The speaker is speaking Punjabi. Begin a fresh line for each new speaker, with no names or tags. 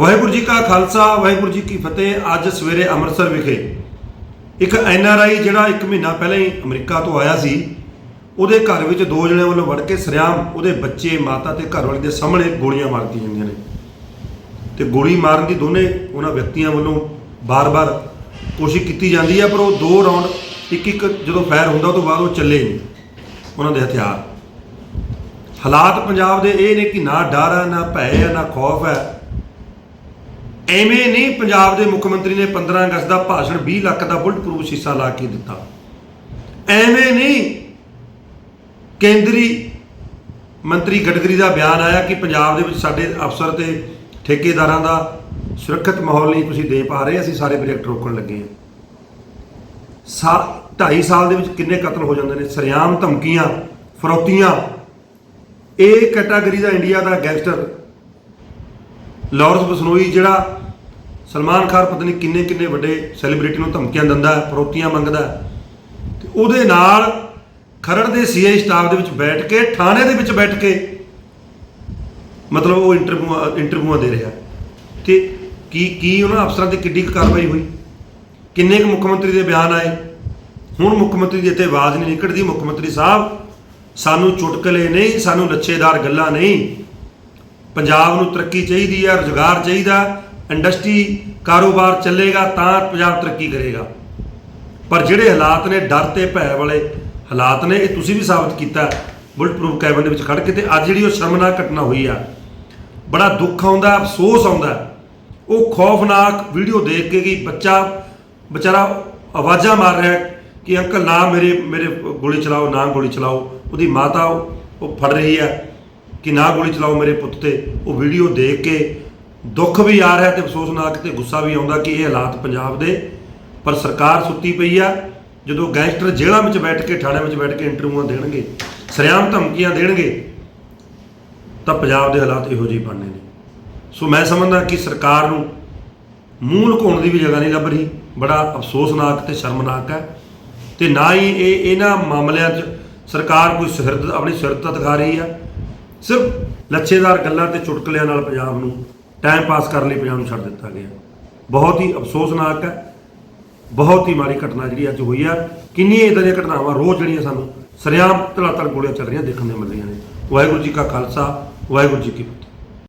ਵਾਹਿਗੁਰੂ ਜੀ ਕਾ ਖਾਲਸਾ, ਵਾਹਿਗੁਰੂ ਜੀ ਕੀ ਫਤਿਹ। ਅੱਜ ਸਵੇਰੇ ਅੰਮ੍ਰਿਤਸਰ ਵਿਖੇ ਇੱਕ ਐਨ ਆਰ ਆਈ ਜਿਹੜਾ 1 ਮਹੀਨਾ ਪਹਿਲਾਂ ਹੀ ਅਮਰੀਕਾ ਤੋਂ ਆਇਆ ਸੀ, ਉਹਦੇ ਘਰ ਵਿੱਚ ਦੋ ਜਣਿਆਂ ਵੱਲੋਂ ਵੜ ਕੇ ਸਰਿਆਮ ਉਹਦੇ ਬੱਚੇ, ਮਾਤਾ ਤੇ ਘਰ ਵਾਲੇ ਦੇ ਸਾਹਮਣੇ ਗੋਲੀਆਂ ਮਾਰ ਦਿੱਤੀਆਂ ਜਾਂਦੀਆਂ ਨੇ। ਤੇ ਗੋਲੀ ਮਾਰਨ ਦੀ ਦੋਨੇ ਉਹਨਾਂ ਵਿਅਕਤੀਆਂ ਵੱਲੋਂ ਬਾਰ-ਬਾਰ ਕੋਸ਼ਿਸ਼ ਕੀਤੀ ਜਾਂਦੀ ਹੈ, ਪਰ ਉਹ ਦੋ ਰਾਉਂਡ ਇੱਕ ਇੱਕ ਜਦੋਂ ਫਾਇਰ ਹੁੰਦਾ ਉਹ ਤੋਂ ਬਾਅਦ ਉਹ ਚੱਲੇ ਨਹੀਂ, ਉਹਨਾਂ ਦੇ ਹਥਿਆਰ। ਹਾਲਾਤ ਪੰਜਾਬ ਦੇ ਇਹ ਨੇ ਕਿ ਨਾ ਡਰ ਹੈ, ਨਾ ਭੈ ਹੈ, ਨਾ ਖੌਫ ਹੈ। ਐਵੇਂ ਨਹੀਂ ਪੰਜਾਬ ਦੇ ਮੁੱਖ ਮੰਤਰੀ ਨੇ 15 ਅਗਸਤ ਦਾ ਭਾਸ਼ਣ 20 ਲੱਖ ਦਾ ਬੁਲਟ ਪ੍ਰੂਫ ਸ਼ੀਸ਼ਾ ਲਾ ਕੇ ਦਿੱਤਾ। ਐਵੇਂ ਨਹੀਂ ਕੇਂਦਰੀ ਮੰਤਰੀ ਗਡਕਰੀ ਦਾ ਬਿਆਨ ਆਇਆ ਕਿ ਪੰਜਾਬ ਦੇ ਵਿੱਚ ਸਾਡੇ ਅਫਸਰ ਤੇ ਠੇਕੇਦਾਰਾਂ ਦਾ ਸੁਰੱਖਿਅਤ ਮਾਹੌਲ ਨਹੀਂ ਤੁਸੀਂ ਦੇ ਪਾ ਰਹੇ, ਅਸੀਂ ਸਾਰੇ ਪ੍ਰੋਜੈਕਟ ਰੋਕਣ ਲੱਗੇ ਹਾਂ। ਸਾ 2.5 ਸਾਲ ਦੇ ਵਿੱਚ ਕਿੰਨੇ ਕਤਲ ਹੋ ਜਾਂਦੇ ਨੇ, ਸਰਿਆਮ ਧਮਕੀਆਂ, ਫਰੌਤੀਆਂ। ਇਹ ਕੈਟਾਗਰੀ ਦਾ ਇੰਡੀਆ ਦਾ ਗੈਂਗਸਟਰ ਲਾਰੈਂਸ ਬਸਨੋਈ ਜਿਹੜਾ ਸਲਮਾਨ ਖਾਨ ਪਤਾ ਨਹੀਂ ਕਿੰਨੇ ਕਿੰਨੇ ਵੱਡੇ ਸੈਲੀਬ੍ਰਿਟੀ ਨੂੰ ਧਮਕੀਆਂ ਦਿੰਦਾ ਫਰੋਤੀਆਂ ਮੰਗਦਾ। ਹੈ। ਤੇ ਉਹਦੇ ਨਾਲ ਖਰੜ ਦੇ ਸੀਆਈ ਸਟਾਫ ਦੇ ਵਿੱਚ ਬੈਠ ਕੇ, ਥਾਣੇ ਦੇ ਵਿੱਚ ਬੈਠ ਕੇ ਮਤਲਬ ਉਹ ਇੰਟਰਵਿਊ ਇੰਟਰਵਿਊਆਂ ਦੇ ਰਿਹਾ। ਤੇ ਕੀ ਕੀ ਉਹਨਾਂ ਅਫਸਰਾਂ ਤੇ ਕਿੱਡੀ ਕੁ ਕਾਰਵਾਈ ਹੋਈ? ਕਿੰਨੇ ਕੁ ਮੁੱਖ ਮੰਤਰੀ ਦੇ ਬਿਆਨ ਆਏ? ਹੁਣ ਮੁੱਖ ਮੰਤਰੀ ਦੀ ਇੱਥੇ ਆਵਾਜ਼ ਨਹੀਂ ਨਿਕਲਦੀ। ਮੁੱਖ ਮੰਤਰੀ ਸਾਹਿਬ, ਸਾਨੂੰ ਚੁਟਕਲੇ ਨਹੀਂ, ਸਾਨੂੰ ਲੱਛੇਦਾਰ ਗੱਲਾਂ ਨਹੀਂ। ਪੰਜਾਬ ਨੂੰ ਤਰੱਕੀ ਚਾਹੀਦੀ ਹੈ ਰੁਜ਼ਗਾਰ ਚਾਹੀਦਾ। ਇੰਡਸਟਰੀ ਕਾਰੋਬਾਰ ਚੱਲੇਗਾ ਤਾਂ ਪੰਜਾਬ ਤਰੱਕੀ ਕਰੇਗਾ। ਪਰ ਜਿਹੜੇ ਹਾਲਾਤ ਨੇ ਡਰ ਤੇ ਭੈ ਵਾਲੇ ਹਾਲਾਤ ਨੇ, ਇਹ ਤੁਸੀਂ ਵੀ ਸਾਬਤ ਕੀਤਾ। ਬੁਲਟ ਪ੍ਰੂਫ ਕੈਬਨ ਦੇ ਵਿੱਚ ਖੜ ਕੇ ਤੇ ਅੱਜ ਜਿਹੜੀ ਉਹ ਸ਼ਰਮਨਾਕ ਘਟਨਾ ਹੋਈ ਆ, ਬੜਾ ਦੁੱਖ ਆਉਂਦਾ, ਅਫਸੋਸ ਆਉਂਦਾ। ਉਹ ਖੌਫਨਾਕ ਵੀਡੀਓ ਦੇਖ ਕੇ ਕਿ ਬੱਚਾ, ਵਿਚਾਰਾ ਆਵਾਜ਼ਾਂ ਮਾਰ ਰਿਹਾ ਕਿ ਅੰਕਲ ਨਾ ਮੇਰੇ ਮੇਰੇ ਗੋਲੀ ਚਲਾਓ, ਨਾ ਗੋਲੀ ਚਲਾਓ, ਉਹਦੀ ਮਾਤਾ ਉਹ ਉਹ ਫੜ ਰਹੀ ਹੈ ਕਿ ਨਾ ਗੋਲੀ ਚਲਾਓ ਮੇਰੇ ਪੁੱਤ ਤੇ। ਉਹ ਵੀਡੀਓ ਦੇਖ ਕੇ ਦੁੱਖ ਵੀ ਆ ਰਿਹਾ ਤੇ ਅਫਸੋਸਨਾਕ ਤੇ ਗੁੱਸਾ ਵੀ ਆਉਂਦਾ ਕਿ ਇਹ ਹਾਲਾਤ ਪੰਜਾਬ ਦੇ, ਪਰ ਸਰਕਾਰ ਸੁੱਤੀ ਪਈ ਆ। ਜਦੋਂ ਗੈਂਗਸਟਰ ਜੇਲ੍ਹਾਂ ਵਿੱਚ ਬੈਠ ਕੇ, ਥਾਣੇ ਵਿੱਚ ਬੈਠ ਕੇ ਇੰਟਰਵਿਊਆਂ ਦੇਣਗੇ, ਸਰਿਆਮ ਧਮਕੀਆਂ ਦੇਣਗੇ, ਤਾਂ ਪੰਜਾਬ ਦੇ ਹਾਲਾਤ ਇਹੋ ਜਿਹੇ ਬਣਨੇ ਨੇ। ਸੋ ਮੈਂ ਸਮਝਦਾ ਕਿ ਸਰਕਾਰ ਨੂੰ ਮੂੰਹ ਲੁਕਾਉਣ ਦੀ ਵੀ ਜਗ੍ਹਾ ਨਹੀਂ ਲੱਭ ਰਹੀ। ਬੜਾ ਅਫਸੋਸਨਾਕ ਤੇ ਸ਼ਰਮਨਾਕ ਹੈ। ਤੇ ਨਾ ਹੀ ਇਹ ਇਹਨਾਂ ਮਾਮਲਿਆਂ 'ਚ ਸਰਕਾਰ ਕੋਈ ਸੁਹਿਰਦ ਆਪਣੀ ਸੁਹਿਰਦਤਾ ਦਿਖਾ ਰਹੀ ਆ। ਸਿਰਫ ਲੱਛੇਦਾਰ ਗੱਲਾਂ ਤੇ ਚੁਟਕਲਿਆਂ ਨਾਲ ਪੰਜਾਬ ਨੂੰ ਟਾਈਮ ਪਾਸ ਕਰਨ ਲਈ ਪੰਜਾਬ ਨੂੰ ਛੱਡ ਦਿੱਤਾ ਗਿਆ। ਬਹੁਤ ਹੀ ਅਫਸੋਸਨਾਕ ਹੈ। ਬਹੁਤ ਹੀ ਮਾੜੀ ਘਟਨਾ ਜਿਹੜੀ ਅੱਜ ਹੋਈ ਆ। ਕਿੰਨੀਆਂ ਇਦਾਂ ਦੀਆਂ ਘਟਨਾਵਾਂ ਰੋਜ਼ ਜਿਹੜੀਆਂ ਸਾਨੂੰ ਸਰਿਆਮ ਧੜਾਧੜ ਗੋਲੀਆਂ ਚੱਲ ਰਹੀਆਂ ਦੇਖਣ ਨੂੰ ਮਿਲ ਰਹੀਆਂ ਨੇ। ਵਾਹਿਗੁਰੂ ਜੀ ਕਾ ਖਾਲਸਾ, ਵਾਹਿਗੁਰੂ ਜੀ ਕੀ ਫਤਿਹ।